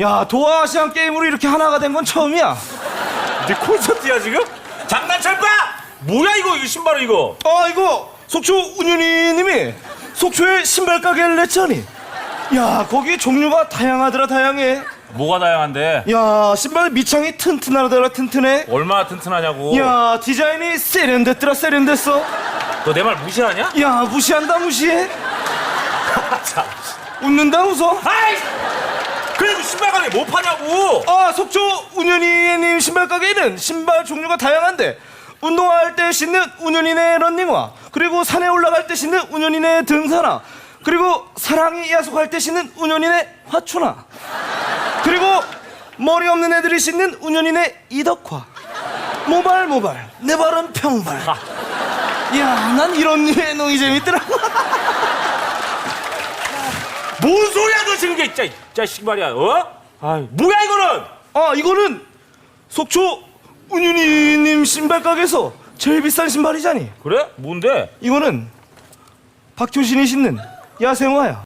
야 도아시안 게임으로 이렇게 하나가 된 건 처음이야. 네 콘서트야 지금? 장난칠 거야? 뭐야 이거 이 신발은 이거? 아 이거 속초 운현이님이 속초에 신발 가게를 냈잖니. 야 거기 종류가 다양하더라 다양해. 뭐가 다양한데? 야 신발 밑창이 튼튼하더라 튼튼해. 얼마나 튼튼하냐고? 야 디자인이 세련됐더라 세련됐어. 너 내 말 무시하냐? 야 무시한다 무시해. 참. 웃는다 웃어. 아이! 가게 뭐 파냐고? 아 속초 운현이님 신발 가게에는 신발 종류가 다양한데 운동할 때 신는 운현이네 런닝화 그리고 산에 올라갈 때 신는 운현이네 등산화 그리고 사랑이 야속할 때 신는 운현이네 화초나 그리고 머리 없는 애들이 신는 운현이네 이덕화 모발 모발 내 발은 평발 야난 이런 류의 농이 재밌더라고 뭔 소리야 너 지금 이게 진짜 이 자식 말이야 어? 아 뭐야 이거는? 아 이거는 속초 운현이님 신발 가게에서 제일 비싼 신발이잖니 그래? 뭔데? 이거는 박효신이 신는 야생화야.